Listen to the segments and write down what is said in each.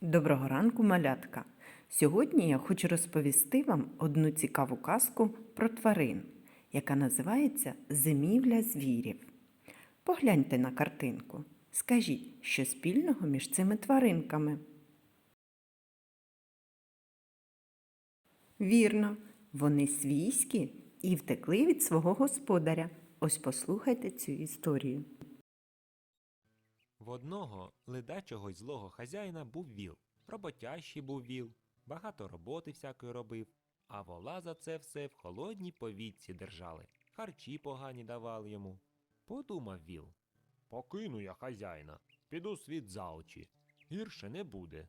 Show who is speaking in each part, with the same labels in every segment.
Speaker 1: Доброго ранку, малятка! Сьогодні я хочу розповісти вам одну цікаву казку про тварин, яка називається Зимівля звірів. Погляньте на картинку. Скажіть, що спільного між цими тваринками? Вірно, вони свійські і втекли від свого господаря. Ось послухайте цю історію.
Speaker 2: В одного ледачого й злого хазяїна був віл. Роботящий був віл, багато роботи всякої робив, а вола за це все в холодній повітці держали, харчі погані давали йому. Подумав віл. Покину я хазяїна, піду світ за очі. Гірше не буде.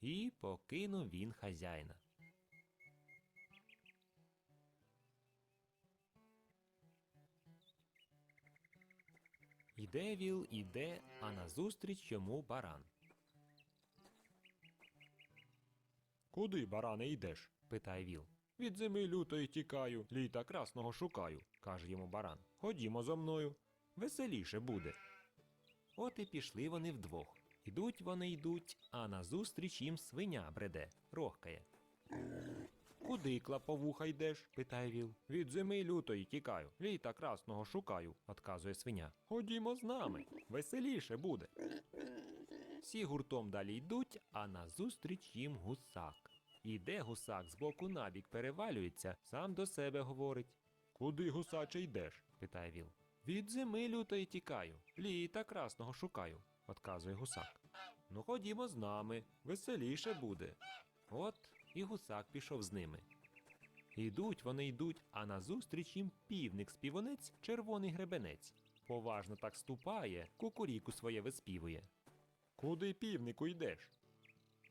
Speaker 2: І покинув він хазяїна. Іде віл, іде, а назустріч йому баран. Куди, баране, йдеш? питає віл. Від зими лютої тікаю, літа красного шукаю, каже йому баран. Ходімо зо мною. Веселіше буде. От і пішли вони вдвох. Ідуть вони йдуть, а назустріч їм свиня бреде, рохкає. Куди клаповуха йдеш? питає віл. Від зими лютої тікаю, літа красного шукаю, отказує свиня. Ходімо з нами, веселіше буде. Всі гуртом далі йдуть, а назустріч їм гусак. Іде гусак з боку набік перевалюється, сам до себе говорить. Куди гусаче йдеш? питає віл. Від зими лютої тікаю, літа красного шукаю, отказує гусак. Ну ходімо з нами, веселіше буде. От і гусак пішов з ними. Ідуть вони йдуть, а назустріч їм півник співонець, червоний гребенець. Поважно так ступає, кукуріку своє виспівує. Куди півнику йдеш?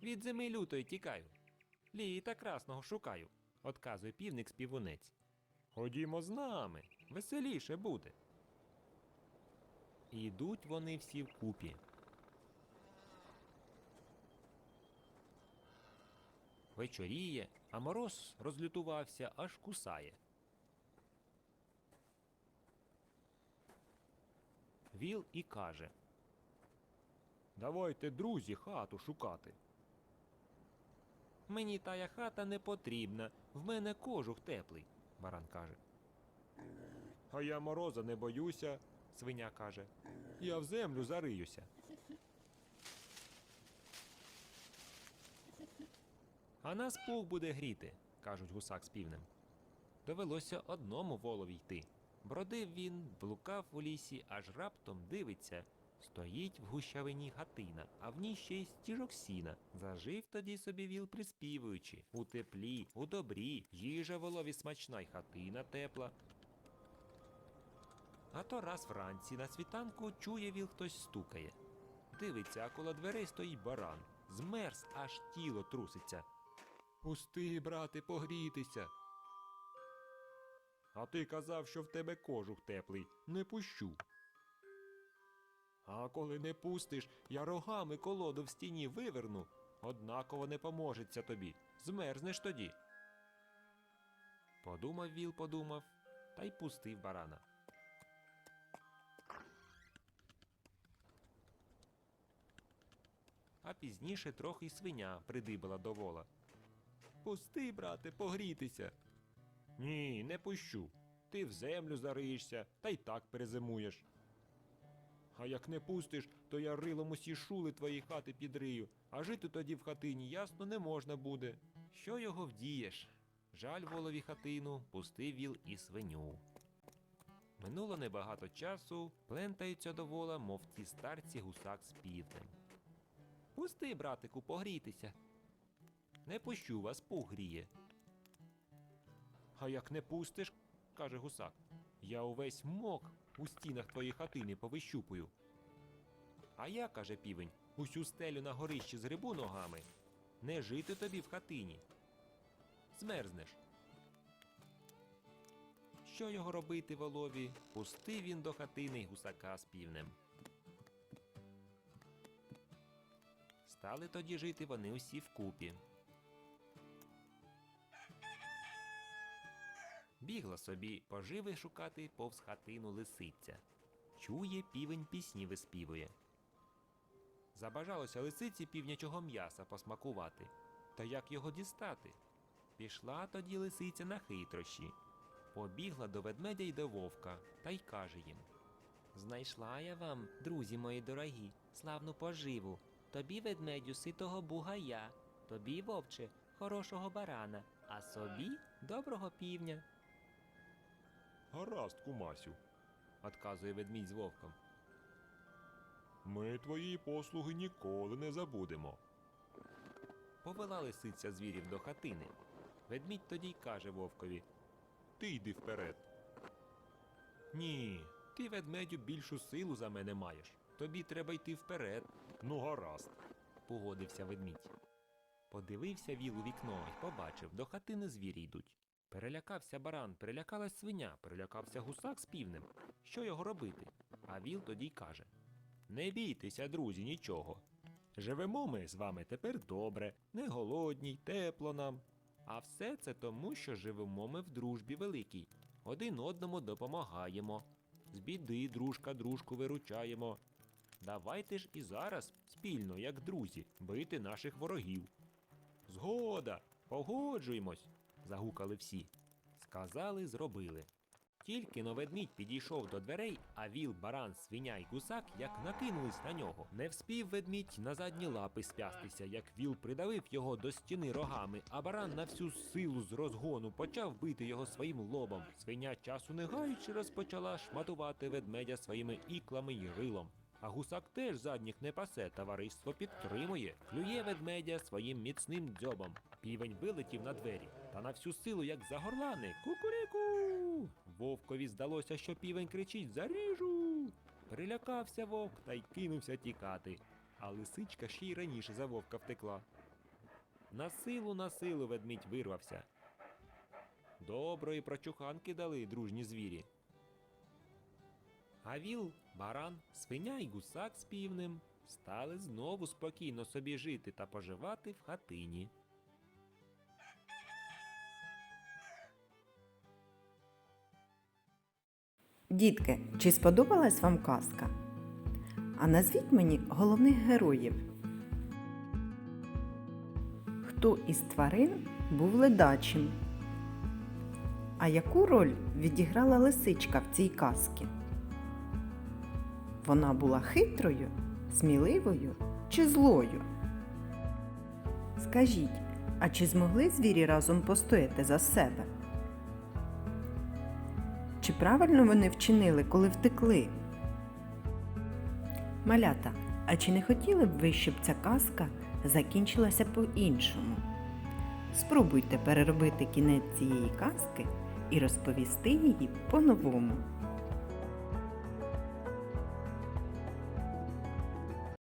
Speaker 2: Від зими лютої тікаю. Літа красного шукаю, отказує півник співунець. Ходімо з нами, веселіше буде. Ідуть вони всі вкупі. Вечоріє, а мороз розлютувався, аж кусає. Віл і каже. Давайте, друзі, хату шукати. Мені тая хата не потрібна, в мене кожух теплий, баран каже. А я мороза не боюся, свиня каже. Я в землю зариюся. А нас пух буде гріти, кажуть гусак з півнем. Довелося одному волові йти. Бродив він, блукав у лісі, аж раптом дивиться. Стоїть в гущавині хатина, а в ній ще й стіжок сіна. Зажив тоді собі віл приспівуючи. У теплі, у добрі, їжа волові смачна й хатина тепла. А то раз вранці на світанку чує віл хтось стукає. Дивиться, а коло дверей стоїть баран. Змерз, аж тіло труситься. Пусти, брате, погрітися. А ти казав, що в тебе кожух теплий, не пущу. А коли не пустиш, я рогами колоду в стіні виверну, однаково не поможеться тобі. Змерзнеш тоді. Подумав віл, подумав, та й пустив барана. А пізніше трохи й свиня придибала до вола. Пусти, брате, погрітися. Ні, не пущу. Ти в землю зариєшся та й так перезимуєш. А як не пустиш, то я рилом усі шули твої хати підрию, а жити тоді в хатині ясно не можна буде. Що його вдієш? Жаль волові хатину, пустив віл і свиню. Минуло небагато часу, плентаються до вола, мов ті старці гусак з півнем. Пусти, братику, погрітися. Не пущу вас, пух гріє. А як не пустиш, каже гусак, я увесь мок у стінах твоєї хатини повищупую. А я, каже півень, усю стелю на горищі згребу ногами. Не жити тобі в хатині. Змерзнеш. Що його робити волові? Пустив він до хатини гусака з півнем. Стали тоді жити вони усі вкупі. Бігла собі поживи шукати повз хатину лисиця. Чує півень пісні виспівує. Забажалося лисиці півнячого м'яса посмакувати. Та як його дістати? Пішла тоді лисиця на хитрощі. Побігла до ведмедя й до вовка та й каже їм:
Speaker 3: Знайшла я вам, друзі мої дорогі, славну поживу. Тобі, ведмедю, ситого бугая, тобі, вовче, хорошого барана, а собі доброго півня.
Speaker 2: Гаразд, кумасю, отказує ведмідь з вовком. Ми твої послуги ніколи не забудемо. Повела лисиця звірів до хатини. Ведмідь тоді й каже вовкові Ти йди вперед. Ні, ти, ведмедю, більшу силу за мене маєш. Тобі треба йти вперед. Ну, гаразд, погодився ведмідь. Подивився віл у вікно і побачив, до хатини звірі йдуть. Перелякався баран, перелякалась свиня, перелякався гусак з півнем. Що його робити? А віл тоді й каже: Не бійтеся, друзі, нічого. Живемо ми з вами тепер добре, не голодні, тепло нам. А все це тому, що живемо ми в дружбі великій, один одному допомагаємо. З біди дружка дружку виручаємо. Давайте ж і зараз спільно, як друзі, бити наших ворогів. Згода, погоджуємось, загукали всі. Сказали, зробили. Тільки но ведмідь підійшов до дверей, а віл, баран, свиня й гусак як накинулись на нього. Не вспів ведмідь на задні лапи спястися, як віл придавив його до стіни рогами, а баран на всю силу з розгону почав бити його своїм лобом. Свиня часу не гаючи розпочала шматувати ведмедя своїми іклами й рилом. А гусак теж задніх не пасе, товариство підтримує, клює ведмедя своїм міцним дзьобом. Півень вилетів на двері, та на всю силу, як загорлани, кукуріку. Вовкові здалося, що півень кричить Заріжу. Перелякався вовк та й кинувся тікати. А лисичка ще й раніше за вовка втекла. На силу, на силу ведмідь вирвався. Доброї прочуханки дали дружні звірі. А віл, баран, свиня й гусак з півнем стали знову спокійно собі жити та поживати в хатині.
Speaker 1: Дітки, чи сподобалась вам казка? А назвіть мені головних героїв. Хто із тварин був ледачим? А яку роль відіграла лисичка в цій казці? Вона була хитрою, сміливою чи злою? Скажіть, а чи змогли звірі разом постояти за себе? Чи правильно вони вчинили, коли втекли? Малята, а чи не хотіли б ви, щоб ця казка закінчилася по-іншому? Спробуйте переробити кінець цієї казки і розповісти її по-новому.